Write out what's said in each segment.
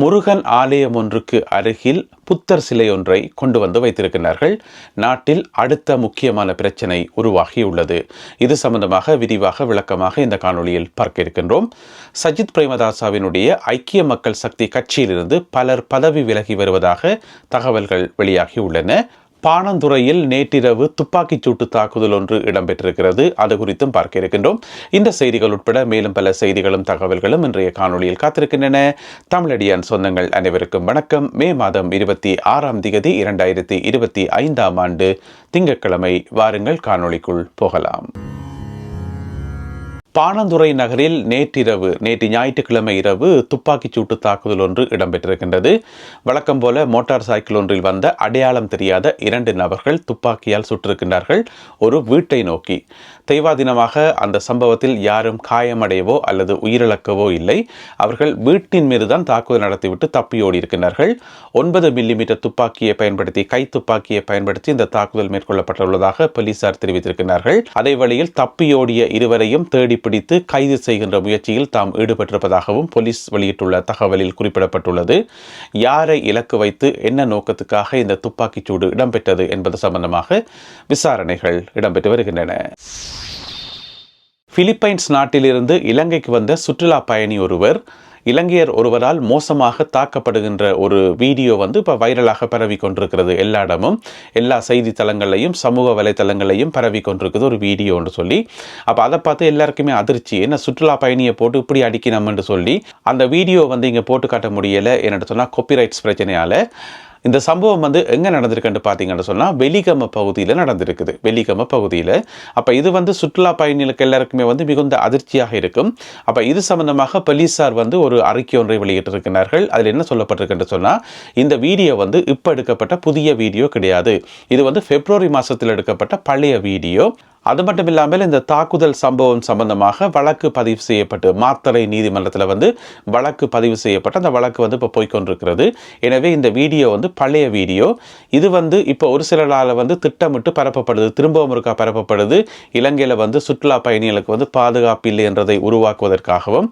முருகன் ஆலயம் ஒன்றுக்கு அருகில் புத்தர் சிலை ஒன்றை கொண்டு வந்து வைத்திருக்கிறார்கள். நாட்டில் அடுத்த முக்கியமான பிரச்சனை உருவாகியுள்ளது. இது சம்பந்தமாக விரிவாக விளக்கமாக இந்த காணொளியில் பார்க்க இருக்கின்றோம். சஜித் பிரேமதாசாவினுடைய ஐக்கிய மக்கள் சக்தி கட்சியிலிருந்து பலர் பதவி விலகி வருவதாக தகவல்கள் வெளியாகியுள்ளன பாணந்துறையில் நேற்றிரவு துப்பாக்கிச் சூட்டு தாக்குதல் ஒன்று இடம்பெற்றிருக்கிறது. அது குறித்தும் பார்க்க இருக்கின்றோம். இந்த செய்திகள் உட்பட மேலும் பல செய்திகளும் தகவல்களும் இன்றைய காணொளியில் காத்திருக்கின்றன. தமிழடியான் சொந்தங்கள் அனைவருக்கும் வணக்கம். மே மாதம் இருபத்தி ஆறாம் திகதி இரண்டாயிரத்தி இருபத்தி ஐந்தாம் ஆண்டு திங்கட்கிழமை வாருங்கள் காணொளிக்குள் போகலாம். பாணந்துறை நகரில் நேற்றிரவு நேற்று ஞாயிற்றுக்கிழமை இரவு துப்பாக்கிச் சூட்டு தாக்குதல் ஒன்று இடம்பெற்றிருக்கின்றது. வழக்கம் போல மோட்டார் சைக்கிள் ஒன்றில் வந்த அடையாளம் தெரியாத இரண்டு நபர்கள் துப்பாக்கியால் சுட்டிருக்கின்றார்கள் ஒரு வீட்டை நோக்கி தெய்வாதீனமாக அந்த சம்பவத்தில் யாரும் காயமடையவோ அல்லது உயிரிழக்கவோ இல்லை. அவர்கள் வீட்டின் மீது தான் தாக்குதல் நடத்திவிட்டு தப்பியோடி இருக்கின்றார்கள். ஒன்பது மில்லிமீட்டர் துப்பாக்கியை பயன்படுத்தி கை துப்பாக்கியை பயன்படுத்தி இந்த தாக்குதல் மேற்கொள்ளப்பட்டுள்ளதாக போலீசார் தெரிவித்திருக்கிறார்கள் அதே வழியில் தப்பியோடிய இருவரையும் தேடி பிடித்து கைது செய்கின்ற முயற்சியில் தாம் ஈடுபட்டிருப்பதாகவும் போலீஸ் வெளியிட்டுள்ள தகவலில் குறிப்பிடப்பட்டுள்ளது. யாரை இலக்கு வைத்து என்ன நோக்கத்துக்காக இந்த துப்பாக்கிச் சூடு இடம்பெற்றது என்பது சம்பந்தமாக விசாரணைகள் இடம்பெற்று வருகின்றன. பிலிப்பைன்ஸ் நாட்டிலிருந்து இலங்கைக்கு வந்த சுற்றுலா பயணி ஒருவர் இலங்கையர் ஒருவரால் மோசமாக தாக்கப்படுகின்ற ஒரு வீடியோ வந்து இப்போ வைரலாக பரவி கொண்டிருக்கிறது எல்லா இடமும். எல்லா செய்தித்தளங்களையும் சமூக வலைத்தளங்களையும் பரவி கொண்டிருக்குது ஒரு வீடியோன்னு சொல்லி. அப்போ அதை பார்த்து எல்லாருக்குமே அதிர்ச்சி. என்ன சுற்றுலா பயணியை போட்டு இப்படி அடிக்கணும்னு சொல்லி அந்த வீடியோ வந்து இங்கே போட்டு காட்ட முடியலை. என்னட்டு சொன்னால் காப்பிரைட்ஸ் பிரச்சனையால். இந்த சம்பவம் வந்து எங்கே நடந்திருக்குன்னு பார்த்தீங்கன்னு சொன்னால் வெலிகம பகுதியில் நடந்திருக்குது. வெலிகம பகுதியில். அப்போ இது வந்து சுற்றுலா பயணிகளுக்கு எல்லாருக்குமே வந்து மிகுந்த அதிர்ச்சியாக இருக்கும். அப்போ இது சம்பந்தமாக போலீஸார் வந்து ஒரு அறிக்கை ஒன்றை வெளியிட்டிருக்கிறார்கள். அதில் என்ன சொல்லப்பட்டிருக்குன்னு சொன்னால் இந்த வீடியோ வந்து இப்போ எடுக்கப்பட்ட புதிய வீடியோ கிடையாது. இது வந்து பிப்ரவரி மாதத்தில் எடுக்கப்பட்ட பழைய வீடியோ. அது மட்டும் இல்லாமல் இந்த தாக்குதல் சம்பவம் சம்பந்தமாக வழக்கு பதிவு செய்யப்பட்டு மாத்தறை நீதிமன்றத்தில் வந்து வழக்கு பதிவு செய்யப்பட்டு அந்த வழக்கு வந்து இப்போ போய்கொண்டிருக்கிறது எனவே இந்த வீடியோ வந்து பழைய வீடியோ. இது வந்து இப்போ ஒரு சிலரால் வந்து திட்டமிட்டு பரப்பப்படுது திரும்பவும் இருக்கா பரப்பப்படுது. இலங்கையில் வந்து சுற்றுலா பயணிகளுக்கு வந்து பாதுகாப்பு இல்லை என்றதை உருவாக்குவதற்காகவும்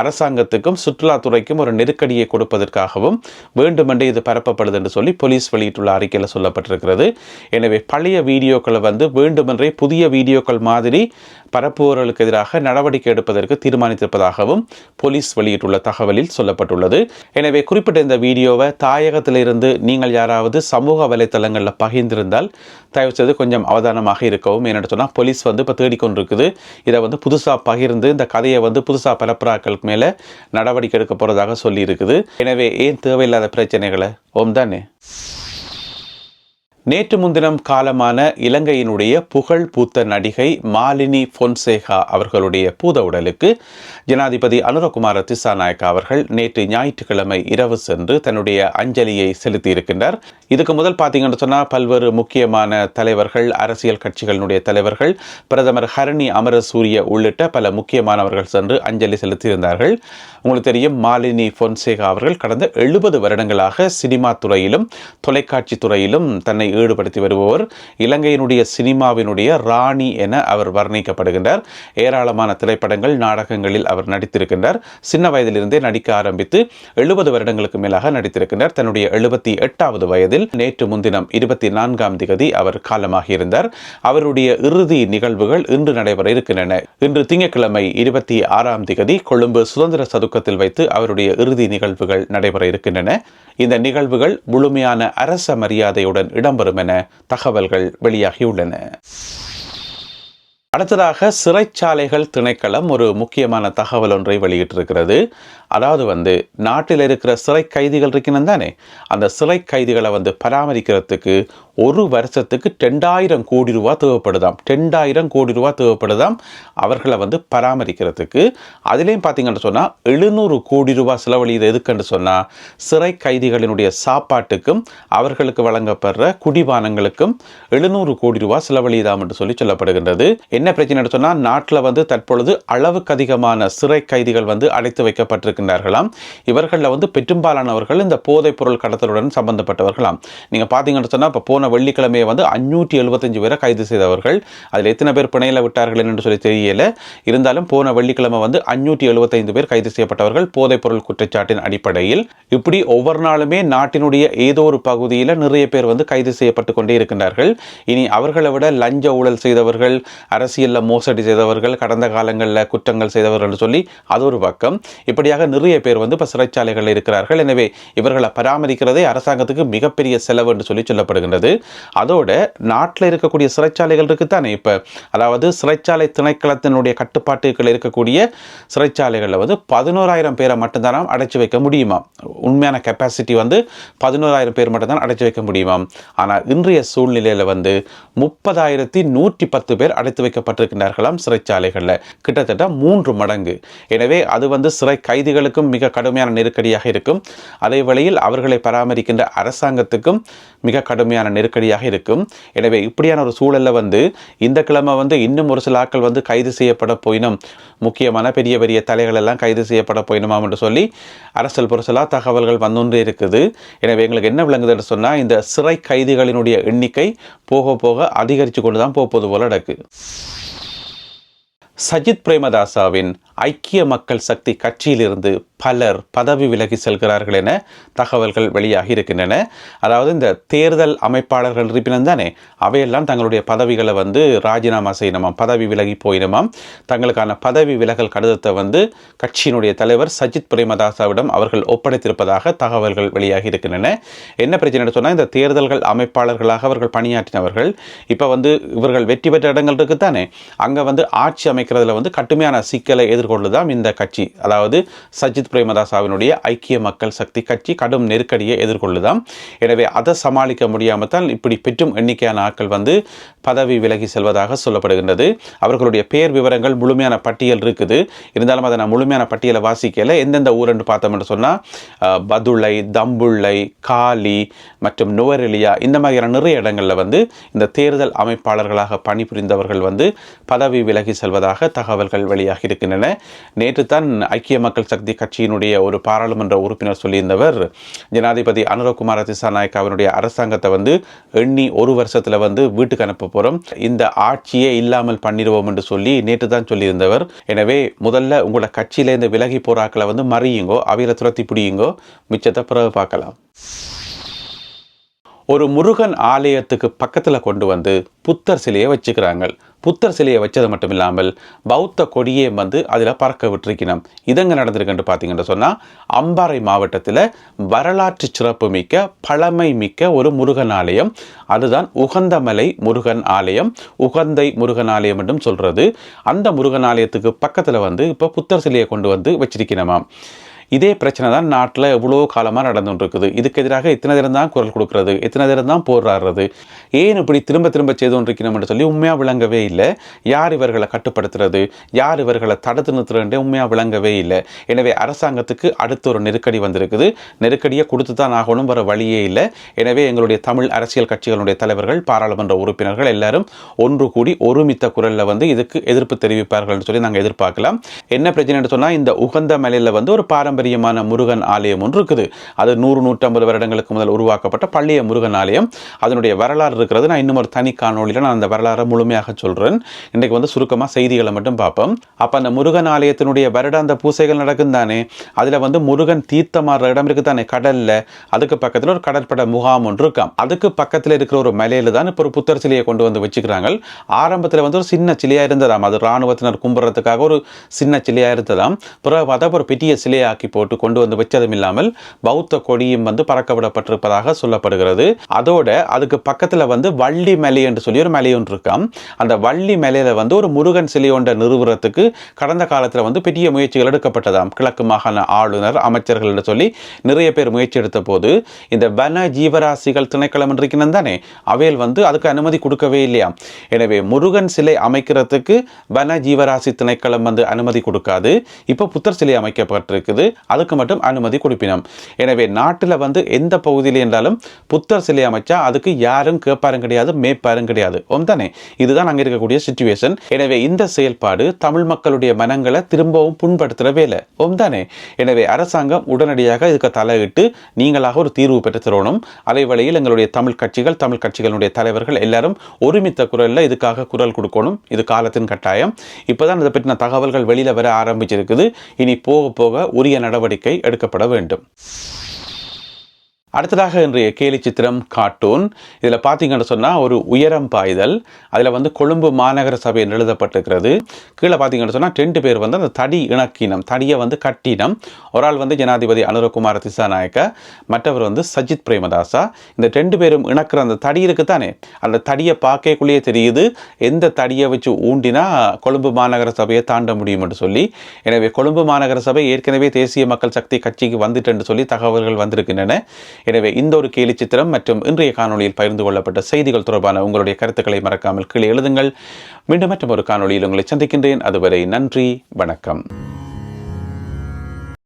அரசாங்கத்துக்கும் சுற்றுலாத்துறைக்கும் ஒரு நெருக்கடியை கொடுப்பதற்காகவும் வேண்டுமென்றே இது பரப்பப்படுது என்று சொல்லி போலீஸ் வெளியிட்டுள்ள அறிக்கையில் சொல்லப்பட்டிருக்கிறது. எனவே பழைய வீடியோக்களை வந்து வேண்டுமென்றே புதிய வீடியோக்கள் மாதிரி பரப்புவர்களுக்கு எதிராக நடவடிக்கை எடுப்பதற்கு தீர்மானித்திருப்பதாகவும் போலீஸ் வெளியிட்டுள்ள தகவலில் சொல்லப்பட்டுள்ளது. எனவே குறிப்பிட்ட இந்த வீடியோவை தாயகத்திலிருந்து நீங்கள் யாராவது சமூக வலைத்தளங்களில் பகிர்ந்திருந்தால் தயவு கொஞ்சம் அவதானமாக இருக்கவும். என்னென்னு சொன்னால் போலீஸ் வந்து இப்போ தேடிக்கொண்டிருக்குது. இதை வந்து புதுசாக பகிர்ந்து இந்த கதையை வந்து புதுசாக பரப்புறாக்களுக்கு மேலே நடவடிக்கை எடுக்க போகிறதாக சொல்லியிருக்குது. எனவே ஏன் தேவையில்லாத பிரச்சனைகளை? ஓம் தானே. நேற்று முன்தினம் காலமான இலங்கையினுடைய புகழ் பூத்த நடிகை மாலினி பொன்சேகா அவர்களுடைய பூத உடலுக்கு ஜனாதிபதி அனுரகுமார திசாநாயக்கா அவர்கள் நேற்று ஞாயிற்றுக்கிழமை இரவு சென்று தன்னுடைய அஞ்சலியை செலுத்தியிருக்கின்றார். இதுக்கு முதல் பார்த்தீங்கன்னு சொன்னால் பல்வேறு முக்கியமான தலைவர்கள் அரசியல் கட்சிகளினுடைய தலைவர்கள் பிரதமர் ஹரணி அமரசூரிய உள்ளிட்ட பல முக்கியமானவர்கள் சென்று அஞ்சலி செலுத்தியிருந்தார்கள். உங்களுக்கு தெரியும் மாலினி பொன்சேகா அவர்கள் கடந்த எழுபது வருடங்களாக சினிமா துறையிலும் தொலைக்காட்சி துறையிலும் தன்னை ஈடுபடுத்தி வருபவர் இலங்கையினுடைய சினிமாவினுடைய ராணி என அவர் வர்ணிக்கப்படுகின்றார். ஏராளமான திரைப்படங்கள் நாடகங்களில் அவர் நடித்திருக்கின்றார். சின்ன வயதிலிருந்தே நடிக்க ஆரம்பித்து எழுபது வருடங்களுக்கு மேலாக நடித்திருக்கின்றார். தன்னுடைய எழுபத்தி எட்டாவது வயதில் நேற்று முன்தினம் இருபத்தி நான்காம் திகதி அவர் காலமாகியிருந்தார். அவருடைய இறுதி நிகழ்வுகள் இன்று நடைபெற இருக்கின்றன. இன்று திங்கட்கிழமை இருபத்தி ஆறாம் திகதி கொழும்பு சுதந்திர சதுக்கத்தில் வைத்து அவருடைய இறுதி நிகழ்வுகள் நடைபெற இருக்கின்றன. இந்த நிகழ்வுகள் முழுமையான அரச மரியாதையுடன் இடம்பெறும் என தகவல்கள் வெளியாகியுள்ளன. அடுத்ததாக சிறைச்சாலைகள் திணைக்களம் ஒரு முக்கியமான தகவல் ஒன்றை வெளியிட்டிருக்கிறது. அதாவது வந்து நாட்டில் இருக்கிற சிறை கைதிகள் இருக்கணும் தானே? அந்த சிறை கைதிகளை வந்து பராமரிக்கிறதுக்கு ஒரு வருஷத்துக்கு ரெண்டாயிரம் கோடி ரூபா தேவைப்படுதாம். ரெண்டாயிரம் கோடி ரூபா தேவைப்படுதாம் அவர்களை வந்து பராமரிக்கிறதுக்கு. அதுலேயும் பார்த்தீங்கன்னு சொன்னால் எழுநூறு கோடி ரூபா செலவழிது எதுக்குன்னு சொன்னால் சிறை கைதிகளினுடைய சாப்பாட்டுக்கும் அவர்களுக்கு வழங்கப்படுற குடிபானங்களுக்கும் எழுநூறு கோடி ரூபா செலவழியுதாம் என்று சொல்லி சொல்லப்படுகின்றது. என்ன பிரச்சனை சொன்னால் நாட்டில் வந்து தற்பொழுது அளவுக்கு அதிகமான சிறை கைதிகள் வந்து அடைத்து வைக்கப்பட்டிருக்கின்றார்களாம். இவர்களில் வந்து பெரும்பாலானவர்கள் இந்த போதைப் பொருள் கடத்தலுடன் சம்பந்தப்பட்டவர்களாம். நீங்கள் பார்த்தீங்கன்னு சொன்னால் இப்போ போன வெள்ளிக்கிழமையை வந்து அஞ்சூற்றி எழுபத்தஞ்சு பேரை கைது செய்தவர்கள். அதில் எத்தனை பேர் பிணையில் விட்டார்கள் என்று சொல்லி தெரியல. இருந்தாலும் போன வெள்ளிக்கிழமை வந்து அஞ்சூற்றி எழுபத்தைந்து பேர் கைது செய்யப்பட்டவர்கள் போதைப் பொருள் குற்றச்சாட்டின் அடிப்படையில். இப்படி ஒவ்வொரு நாளுமே நாட்டினுடைய ஏதோ ஒரு பகுதியில் நிறைய பேர் வந்து கைது செய்யப்பட்டு கொண்டே இருக்கின்றார்கள். இனி அவர்களை விட லஞ்ச ஊழல் செய்தவர்கள் அரசு அரசியலில் மோசடி செய்தவர்கள் கடந்த காலங்களில் குற்றங்கள் செய்தவர்கள் சொல்லி அது ஒரு பக்கம். இப்படியாக நிறைய பேர் வந்து இப்போ சிறைச்சாலைகளில் இருக்கிறார்கள். எனவே இவர்களை பராமரிக்கிறதே அரசாங்கத்துக்கு மிகப்பெரிய செலவு என்று சொல்லி சொல்லப்படுகின்றது. அதோட நாட்டில் இருக்கக்கூடிய சிறைச்சாலைகள் இருக்குத்தானே இப்போ? அதாவது சிறைச்சாலை திணைக்களத்தினுடைய கட்டுப்பாட்டுகள் இருக்கக்கூடிய சிறைச்சாலைகளில் வந்து பதினோராயிரம் பேரை மட்டும்தான் அடைச்சி வைக்க முடியுமா? உண்மையான கெப்பாசிட்டி வந்து பதினோராயிரம் பேர் மட்டும்தான் அடைச்சி வைக்க முடியுமா? ஆனால் இன்றைய சூழ்நிலையில் வந்து முப்பதாயிரத்தி நூற்றி பத்து பேர் அடைத்து வைக்க வைக்கப்பட்டிருக்கின்றார்களாம் சிறைச்சாலைகளில். கிட்டத்தட்ட மூன்று மடங்கு. எனவே அது வந்து சிறை கைதிகளுக்கும் மிக கடுமையான நெருக்கடியாக இருக்கும். அதே வேளையில் அவர்களை பராமரிக்கின்ற அரசாங்கத்துக்கும் மிக கடுமையான நெருக்கடியாக இருக்கும். எனவே இப்படியான ஒரு சூழலில் வந்து இந்த கிழமை வந்து இன்னும் ஒரு சில ஆட்கள் வந்து கைது செய்யப்பட போயினும் முக்கியமான பெரிய பெரிய தலைகள் எல்லாம் கைது செய்யப்பட போயினுமாம் என்று சொல்லி அரசல் புரசலாக தகவல்கள் வந்துன்றே இருக்குது. எனவே எங்களுக்கு என்ன விளங்குதுன்னு சொன்னால் இந்த சிறை கைதிகளினுடைய எண்ணிக்கை போக போக அதிகரித்து கொண்டு தான் போவது போல நடக்கு. சஜித் பிரேமதாசாவின் ஐக்கிய மக்கள் சக்தி கட்சியிலிருந்து பலர் பதவி விலகி செல்கிறார்கள் என தகவல்கள் வெளியாகி இருக்கின்றன. அதாவது இந்த தேர்தல் அமைப்பாளர்கள் இருப்பினும் தானே அவையெல்லாம் தங்களுடைய பதவிகளை வந்து ராஜினாமா செய்யணுமாம் பதவி விலகி போயினுமாம் தங்களுக்கான பதவி விலகல் கடிதத்தை வந்து கட்சியினுடைய தலைவர் சஜித் பிரேமதாசாவிடம் அவர்கள் ஒப்படைத்திருப்பதாக தகவல்கள் வெளியாகி இருக்கின்றன. என்ன பிரச்சனை சொன்னால் இந்த தேர்தல்கள் அமைப்பாளர்களாக அவர்கள் பணியாற்றினவர்கள் இப்போ வந்து இவர்கள் வெற்றி பெற்ற இடங்கள் இருக்குதானே அங்கே வந்து ஆட்சி அமைக்க அமைக்கிறதுல வந்து கட்டுமையான சிக்கலை எதிர்கொள்ளுதான் இந்த கட்சி. அதாவது சஜித் பிரேமதாசாவினுடைய ஐக்கிய மக்கள் சக்தி கட்சி கடும் நெருக்கடியை எதிர்கொள்ளுதாம் எனவே அதை சமாளிக்க முடியாமல் தான் இப்படி பெற்றும் எண்ணிக்கையான ஆட்கள் வந்து பதவி விலகி செல்வதாக சொல்லப்படுகின்றது. அவர்களுடைய பேர் விவரங்கள் முழுமையான பட்டியல் இருக்குது. இருந்தாலும் அதை நான் முழுமையான பட்டியலை வாசிக்கல. எந்தெந்த ஊரென்று பார்த்தோம் என்று சொன்னால் பதுளை தம்புள்ளை காலி மற்றும் நுவரெலியா இந்த மாதிரியான நிறைய இடங்களில் வந்து இந்த தேர்தல் அமைப்பாளர்களாக பணிபுரிந்தவர்கள் வந்து பதவி விலகி செல்வதாக தகவல்கள் வெளியாகி இருக்கின்றன. நேற்று தான் ஐக்கிய மக்கள் சக்தி கட்சியினுடைய ஒரு பாராளுமன்ற உறுப்பினர் சொல்லியிருந்தவர் ஜனாதிபதி அனுரகுமார திசாநாயக் அவருடைய அரசாங்கத்தை வந்து எண்ணி ஒரு வருஷத்தில் வந்து வீட்டுக்கு அனுப்ப போகிறோம் இந்த ஆட்சியே இல்லாமல் பண்ணிடுவோம் என்று சொல்லி நேற்று தான் சொல்லியிருந்தவர். எனவே முதல்ல உங்களோட கட்சியிலேருந்து விலகி போறாக்களை வந்து மறியுங்கோ அவையில துரத்தி பிடியுங்கோ மிச்சத்தை பிறகு பார்க்கலாம். ஒரு முருகன் ஆலயத்துக்கு பக்கத்தில் கொண்டு வந்து புத்தர் சிலையை வச்சுக்கிறாங்க. புத்தர் சிலையை வச்சது மட்டும் இல்லாமல் பௌத்த கொடியே வந்து அதில் பறக்க விட்டுருக்கணும். இதங்க நடந்திருக்குன்னு பார்த்தீங்கன்னு சொன்னால் அம்பாறை மாவட்டத்தில் வரலாற்று சிறப்பு மிக்க பழமை மிக்க ஒரு முருகன் ஆலயம். அதுதான் உகந்தமலை முருகன் ஆலயம். உகந்தை முருகன் ஆலயம் என்றும் சொல்கிறது அந்த முருகன் ஆலயத்துக்கு பக்கத்தில் வந்து இப்போ புத்தர் சிலையை கொண்டு வந்து வச்சிருக்கணுமாம். இதே பிரச்சனை தான் நாட்டில் எவ்வளோ காலமாக நடந்துட்டு இருக்குது இதுக்கு எதிராக இத்தனை தினம் தான் குரல் கொடுக்கறது இத்தனை தினம் தான் போராடுறது. ஏன் இப்படி திரும்ப திரும்ப செய்து கொண்டிருக்கணும்னு சொல்லி உண்மையாக விளங்கவே இல்லை. யார் இவர்களை கட்டுப்படுத்துறது? யார் இவர்களை தடுத்து நிறுத்துறதுன்றே உண்மையாக விளங்கவே இல்லை. எனவே அரசாங்கத்துக்கு அடுத்த ஒரு நெருக்கடி வந்திருக்குது. நெருக்கடியை கொடுத்து தான் ஆகணும் வர வழியே இல்லை. எனவே எங்களுடைய தமிழ் அரசியல் கட்சிகளுடைய தலைவர்கள் பாராளுமன்ற உறுப்பினர்கள் எல்லாரும் ஒன்று கூடி ஒருமித்த குரலில் வந்து இதுக்கு எதிர்ப்பு தெரிவிப்பார்கள்னு சொல்லி நாங்கள் எதிர்பார்க்கலாம். என்ன பிரச்சனைன்னு சொன்னால் இந்த உகந்த மலையில் வந்து ஒரு பாரம்பரிய பாரம்பரியமான முருகன் ஆலயம் ஒன்று இருக்குது. அது நூறு நூற்றம்பது வருடங்களுக்கு முதல் உருவாக்கப்பட்ட பள்ளிய முருகன் ஆலயம். அதனுடைய வரலாறு இருக்கிறது. நான் இன்னும் ஒரு தனி காணொலியில் நான் அந்த வரலாறை முழுமையாக சொல்கிறேன் இன்றைக்கு வந்து சுருக்கமாக செய்திகளை மட்டும் பார்ப்போம். அப்போ அந்த முருகன் ஆலயத்தினுடைய வருடாந்த பூசைகள் நடக்கும் தானே? அதில் வந்து முருகன் தீர்த்தமாடுற இடம் இருக்குது தானே? கடலில். அதுக்கு பக்கத்தில் ஒரு கடற்பட முகாம் ஒன்று இருக்காம். அதுக்கு பக்கத்தில் இருக்கிற ஒரு மலையில் தான் இப்போ ஒரு புத்தர் சிலையை கொண்டு வந்து வச்சுக்கிறாங்க ஆரம்பத்தில் வந்து ஒரு சின்ன சிலையாக இருந்ததாம். அது இராணுவத்தினர் கும்பிட்றதுக்காக ஒரு சின்ன சிலையாக இருந்ததாம். பிறகு பார்த்தா ஒரு பெரிய சிலையாக்கி போட்டு கொண்டு வந்து வச்சதும் இல்லாமல் பௌத்த கொடியும் வந்து பறக்க விடப்பட்டிருப்பதாக சொல்லப்படுகிறது. அதோட அதுக்கு பக்கத்தில் வந்து வள்ளி மலை என்று சொல்லி ஒரு மலை ஒன்று இருக்காம். அந்த வள்ளி மலையில வந்து ஒரு முருகன் சிலை ஒன்றை நிறுவுறதுக்கு கடந்த காலத்தில் வந்து பெரிய முயற்சிகள் எடுக்கப்பட்டதாம். கிழக்கு மாகாண ஆளுநர் அமைச்சர்கள் என்று சொல்லி நிறைய பேர் முயற்சி எடுத்த போது இந்த வன ஜீவராசிகள் திணைக்களம் இருக்கணும் தானே? அவையில் வந்து அதுக்கு அனுமதி கொடுக்கவே இல்லையா எனவே முருகன் சிலை அமைக்கிறதுக்கு வன ஜீவராசி திணைக்களம் வந்து அனுமதி கொடுக்காது. இப்போ புத்தர் சிலை அமைக்கப்பட்டிருக்குது. அதுக்கு மட்டும் அனுமதி கொடுப்பினோம். எனவே நாட்டில் வந்து எந்த பகுதியில் என்றாலும் புத்தர் சிலை அமைச்சா அதுக்கு யாரும் கேட்பாரும் கிடையாது மேய்ப்பாரும் கிடையாது. ஓம் தானே? இதுதான் அங்கே இருக்கக்கூடிய சுச்சுவேஷன் எனவே இந்த செயல்பாடு தமிழ் மக்களுடைய மனங்களை திரும்பவும் புண்படுத்துகிற வேலை. ஓம் தானே? எனவே அரசாங்கம் உடனடியாக இதுக்கு தலையிட்டு நீங்களாக ஒரு தீர்வு பெற்று தரணும். அலைவழியில் எங்களுடைய தமிழ் கட்சிகள் தமிழ் கட்சிகளுடைய தலைவர்கள் எல்லாரும் ஒருமித்த குரலில் இதுக்காக குரல் கொடுக்கணும். இது காலத்தின் கட்டாயம். இப்போதான் இதை பற்றின தகவல்கள் வெளியில் வர ஆரம்பிச்சிருக்குது. இனி போக போக உரிய நடவடிக்கை எடுக்கப்பட வேண்டும். அடுத்ததாக இன்றைய கேலி சித்திரம் கார்ட்டூன். இதில் பார்த்தீங்கன்னு சொன்னால் ஒரு உயரம் பாய்தல் அதில் வந்து கொழும்பு மாநகர சபை எழுதப்பட்டிருக்கிறது. கீழே பார்த்தீங்கன்னு சொன்னால் ரெண்டு பேர் வந்து அந்த தடி இணக்கினம் தடியை வந்து கட்டினம். ஒரு ஆள் வந்து ஜனாதிபதி அனுரகுமார திசாநாயக்க மற்றவர் வந்து சஜித் பிரேமதாசா. இந்த ரெண்டு பேரும் இணக்கிற அந்த தடி இருக்குதானே? அந்த தடியை பார்க்கக்குள்ளேயே தெரியுது எந்த தடியை வச்சு ஊண்டினா கொழும்பு மாநகர சபையை தாண்ட முடியும் என்று சொல்லி. எனவே கொழும்பு மாநகர சபை ஏற்கனவே தேசிய மக்கள் சக்தி கட்சிக்கு வந்துட்டு சொல்லி தகவல்கள் வந்திருக்கின்றன. எனவே இந்த ஒரு கேலி சித்திரம் மற்றும் இன்றைய காணொளியில் பகிர்ந்து கொள்ளப்பட்ட செய்திகள் தொடர்பான உங்களுடைய கருத்துக்களை மறக்காமல் கீழே எழுதுங்கள். மீண்டும் மற்றும் ஒரு காணொளியில் உங்களை சந்திக்கின்றேன். அதுவரை நன்றி வணக்கம்.